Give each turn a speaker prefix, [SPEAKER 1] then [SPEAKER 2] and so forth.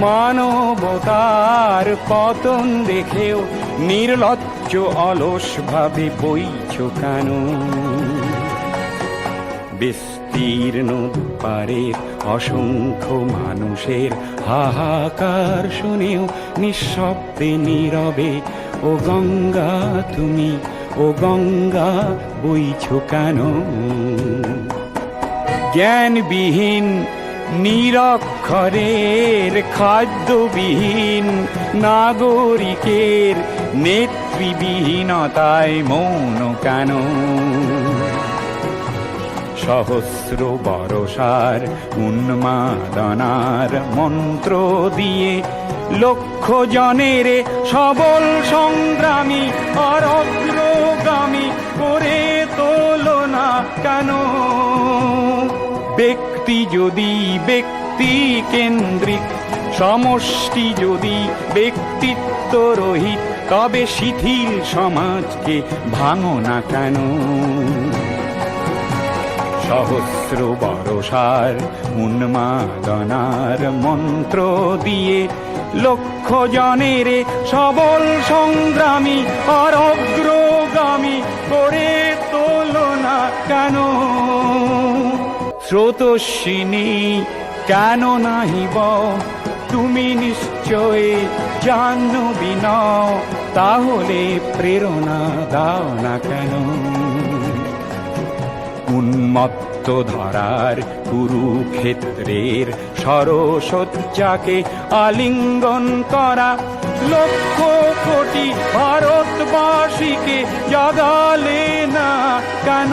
[SPEAKER 1] মানবতার পতন দেখেও নির্লজ্জ অলস ভাবে বইছ কেন। বিস্তীর্ণ দুপারের অসংখ্য মানুষের হাহাকার শুনেও নিঃশব্দে নীরবে, ও গঙ্গা, তুমি, ও গঙ্গা, বইছ কেন। জ্ঞানবিহীন নিরক্ষরের খাদ্যবিহীন নাগরিকের নেতৃবিহীনতায় মৌন কেন? সহস্র বরসার উন্মাদনার মন্ত্র দিয়ে লক্ষ জনের সবল সংগ্রামী আর অগ্রগামী করে তোল না কেন? ব্যক্তি যদি ব্যক্তি কেন্দ্রিক, সমষ্টি যদি ব্যক্তিত্ব রহিত তবে শিথিল সমাজকে ভাঙো না কেন? সহস্র বরসার উন্মাদনার মন্ত্র দিয়ে লক্ষ জনের সবল সংগ্রামী আর অগ্রগামী করে তোল না কেন? স্রোতস্বিনী কেন নাহিব? তুমি নিশ্চয় জাহ্নবী নও তাহলে প্রেরণা দাও না কেন? উন্মত্ত ধরার কুরুক্ষেত্রের সরসজ্জাকে আলিঙ্গন করা লক্ষ কোটি ভারতবাসীকে জাগালে না কেন?